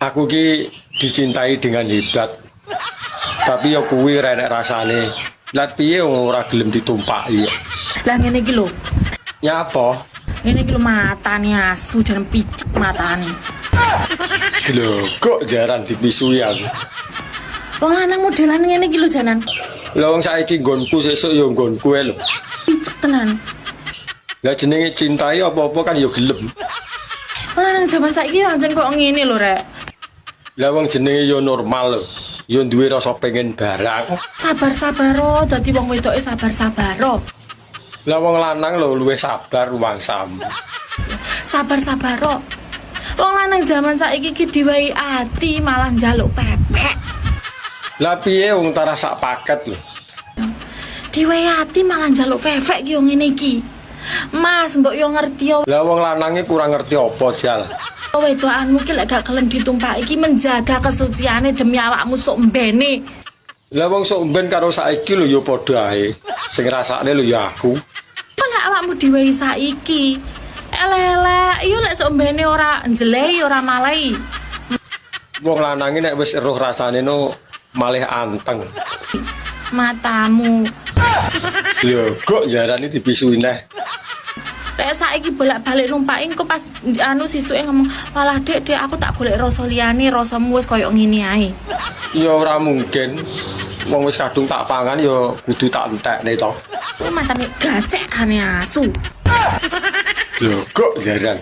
Aku ki dicintai dengan hebat. Tapi ya kuwi renek rasane. Lah piye ora gelem ditumpaki. Lah ngene iki lho. Ya apa? Ngene iki lho matane asu dan picek matane. Glogok jaran dipisui aku. Wong lanang modelan ngene iki lho janan. Lah wong saiki nggonku sesuk ya nggonku ae lho. Picek tenan. Lah jenenge cintai apa-apa kan ya gelem. Lanang zaman saiki anjen kok ngene lho rek. Lah wong jenenge ya normal. Ya duwe rasa pengen barang. Sabar-sabar oh, dadi wong wedoke sabar-sabar oh. Lah wong lanang lho luwih sabar wangsam. Sabar-sabar oh. Wong lanang zaman saiki ki diwai ati malah njaluk pepek. Lah piye wong tara sak paket lho. Diwai ati malah njaluk fefek ki yo ngene iki. Mas, mbok yo ngerti yo Lah wong lanange kurang ngerti apa jal. Wedokanmu ki lek gak gelem ditumpaki iki menjaga kesuciane demi awakmu sok mbene. Lah wong sok ben karo saiki lho ya padha ae. Sing ngrasakne lho ya aku. Apa awakmu diwehi saiki? Elek-elek, iyo lek sok mbene ora njlei ora malai. Wong lanange nek wis eruh rasane no malih anteng. Matamu. Lho, kok jarane dipisui neh. Lek saiki bolak-balik numpaki engko pas anu sisuke ngomong, "Walah, Dek, Dek, aku tak golek rasa liyane, rasamu wis koyo ngene ae." Ya ora mungkin. Wong wis kadung tak pangan ya kudu tak entekne to. Kuwi matane gacek kane asu. Lho, kok jaran.